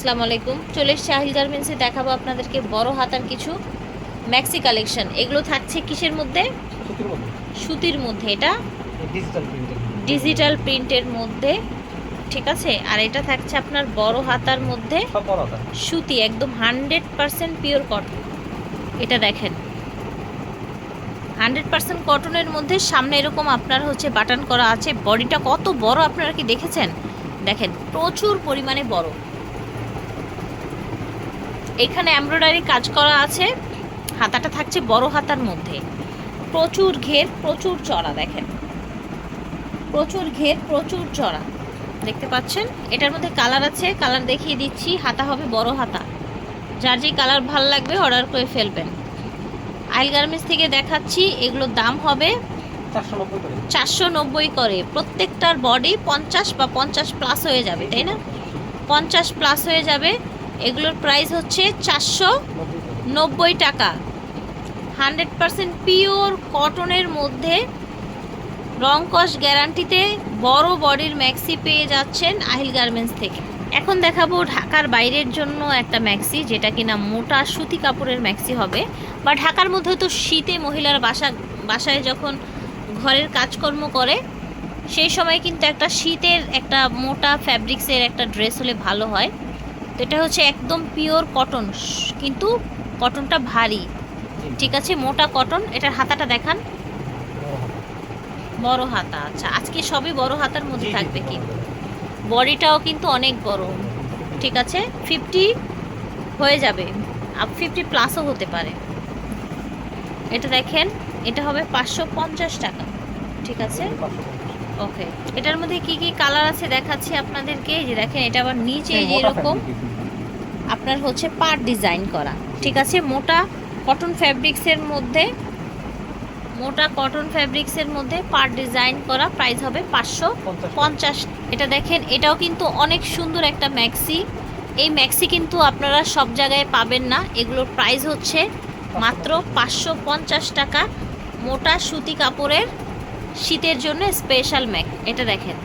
আসসালামু আলাইকুম। চলে এসছি আহিল গার্মেন্টসে দেখাবো আপনাদেরকে বড় হাতার কিছু ম্যাক্সি কালেকশন। এগুলো থাকছে কিসের মধ্যে? সুতির মধ্যে। এটা? ডিজিটাল প্রিন্টের মধ্যে। ঠিক আছে? আর এটা থাকছে আপনার বড় হাতার মধ্যে বড় সুতি একদম হান্ড্রেড পারসেন্ট পিওর কটন। এটা দেখেন। হান্ড্রেড পারসেন্ট কটনের মধ্যে সামনে এরকম আপনার হচ্ছে বাটন করা আছে। বডিটা কত বড় আপনারা কি দেখেছেন? দেখেন প্রচুর পরিমাণে বড়। এখানে এমব্রয়ডারি কাজ করা আছে। হাতাটা থাকছে বড় হাতার মধ্যে। প্রচুর ঘের, প্রচুর চড়া দেখেন। প্রচুর ঘের, প্রচুর চড়া। দেখতে পাচ্ছেন? এটার মধ্যে কালার আছে। কালার দেখিয়ে দিচ্ছি। হাতা হবে বড় হাতা। যার যে কালার ভালো লাগবে অর্ডার করে ফেলবেন। আইল গার্মেন্টস থেকে দেখাচ্ছি। এগুলোর দাম হবে চারশো নব্বই করে। প্রত্যেকটার বডি পঞ্চাশ বা পঞ্চাশ প্লাস হয়ে যাবে, তাই না? পঞ্চাশ প্লাস হয়ে যাবে। এগুলোর প্রাইস হচ্ছে চারশো নব্বই টাকা। হান্ড্রেড পারসেন্ট পিওর কটনের মধ্যে রং কস গ্যারান্টিতে বড় বডির ম্যাক্সি পেয়ে যাচ্ছেন আহিল গার্মেন্টস থেকে। এখন দেখাবো ঢাকার বাইরের জন্য একটা ম্যাক্সি যেটা কিনা মোটা সুতি কাপড়ের ম্যাক্সি হবে। বা ঢাকার মধ্যে তো শীতে মহিলার বাসা, বাসায় যখন ঘরের কাজকর্ম করে, সেই সময় কিন্তু একটা শীতের একটা মোটা ফ্যাব্রিক্সের একটা ড্রেস হলে ভালো হয়। তো এটা হচ্ছে একদম পিওর কটন কিন্তু কটনটা ভারী। ঠিক আছে মোটা কটন এটার হাতাটা দেখান। বড় হাতা আচ্ছা আজকে সবই বড় হাতার মধ্যে থাকবে কি? বডিটাও কিন্তু অনেক বড়। ঠিক আছে ফিফটি হয়ে যাবে আপ ফিফটি প্লাসও হতে পারে। এটা দেখেন এটা হবে পাঁচশো পঞ্চাশ টাকা। ঠিক আছে? ওকে এটার মধ্যে কি কি কালার আছে দেখাচ্ছি আপনাদেরকে? যে দেখেন এটা আবার নিচে এরকম আপনার হচ্ছে পার ডিজাইন করা। ঠিক আছে? মোটা কটন ফ্যাব্রিক্সের মধ্যে মোটা কটন ফ্যাব্রিক্সের মধ্যে পার ডিজাইন করা প্রাইস হবে পাঁচশো পঞ্চাশ এটা দেখেন এটাও কিন্তু অনেক সুন্দর একটা ম্যাক্সি এই ম্যাক্সি কিন্তু আপনারা সব জায়গায় পাবেন না। এগুলোর প্রাইস হচ্ছে মাত্র পাঁচশো পঞ্চাশ টাকা। মোটা সুতি কাপড়ের শীতের জন্য স্পেশাল ম্যাক এটা দেখেন।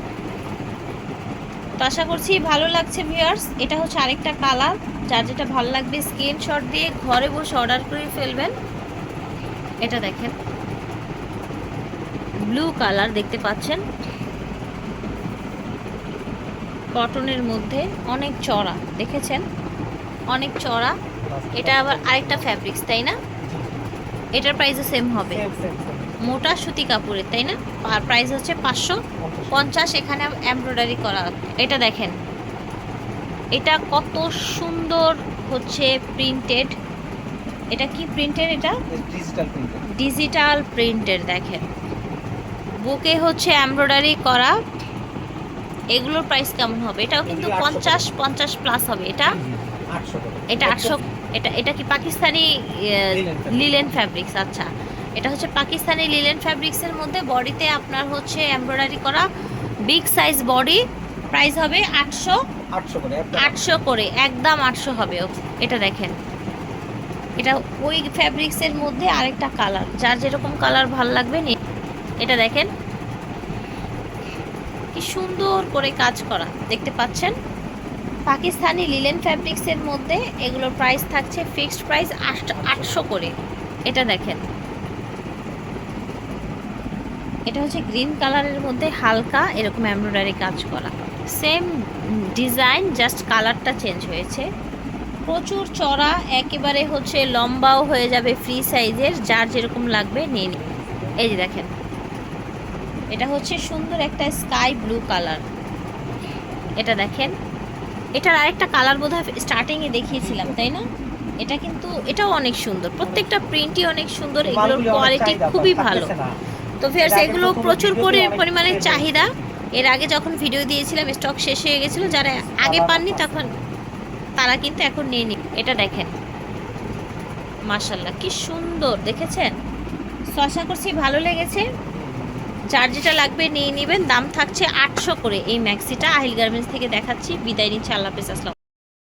তো আশা করছি ভালো লাগছে ভিউয়ার্স এটা হচ্ছে আরেকটা কালার, যার যেটা ভালো লাগবে স্ক্রিনশট দিয়ে ঘরে বসে অর্ডার করে ফেলবেন। এটা দেখেন। ব্লু কালার দেখতে পাচ্ছেন। কটনের মধ্যে অনেক চড়া, দেখেছেন? অনেক চড়া। এটা আবার আরেকটা ফ্যাব্রিক্স তাই না? এটার প্রাইসও সেম হবে। মোটা সুতি কাপড়ের তাই না? আর প্রাইস হচ্ছে পাঁচশো পঞ্চাশ এখানে এমব্রয়ডারি করা এটা দেখেন। এটা কত সুন্দর হচ্ছে প্রিন্টেড এটা কি প্রিন্টের এটা? ডিজিটাল প্রিন্টের দেখেন। বুকে হচ্ছে এমব্রয়ডারি করা। এগুলোর প্রাইস কেমন হবে? এটাও কিন্তু পঞ্চাশ পঞ্চাশ প্লাস হবে। এটা এটা আটশো এটা এটা কি পাকিস্তানি লিলেন ফ্যাব্রিক্স আচ্ছা। এটা হচ্ছে পাকিস্তানি লিলেন ফ্যাব্রিক্সের মধ্যে। বডিতে আপনার হচ্ছে এমব্রয়ডারি করা। বিগ সাইজ বডি প্রাইস হবে আটশো। আটশো করে একদম আটশো। হবে। এটা দেখেন। এটা ওই ফ্যাব্রিক্সের মধ্যে আরেকটা কালার যার যেরকম কালার ভালো লাগবে নিন এটা দেখেন। কি সুন্দর করে কাজ করা। দেখতে পাচ্ছেন? পাকিস্তানি লিলেন ফ্যাব্রিক্সের মধ্যে এগুলোর প্রাইস থাকছে ফিক্সড প্রাইস আটশো করে। এটা দেখেন। এটা হচ্ছে গ্রিন কালারের মধ্যে হালকা এরকম এমব্রয়ডারি কাজ করা। সেম ডিজাইন জাস্ট কালারটা চেঞ্জ হয়েছে। প্রচুর চড়া একেবারে হচ্ছে লম্বাও হয়ে যাবে ফ্রি সাইজের যার যেরকম লাগবে নিয়ে নিন। এই যে দেখেন। এটা হচ্ছে সুন্দর একটা স্কাই ব্লু কালার এটা দেখেন। এটার আরেকটা কালার বোধ হয় স্টার্টিংয়ে দেখিয়েছিলাম তাই না? এটা কিন্তু এটাও অনেক সুন্দর। প্রত্যেকটা প্রিন্টই অনেক সুন্দর। এগুলোর কোয়ালিটি খুবই ভালো। তো ফিয়ার্স এগুলো প্রচুর পরিমাণে চাহিদা। এর আগে যখন ভিডিও দিয়েছিলাম স্টক শেষ হয়ে গেছিল যারা আগে পাননি তখন তারা কিন্তু এখন নিয়ে নি এটা দেখেন। মাশাল্লাহ কি সুন্দর দেখেছেন? তো আশা করছি ভালো লেগেছে। যার যেটা লাগবে নিয়ে নেবেন দাম থাকছে আটশো করে। এই ম্যাক্সিটা আহিল গার্মেন্টস থেকে দেখাচ্ছি। বিদায় নিচ্ছে আল্লাহ হাফেজ আসসালাম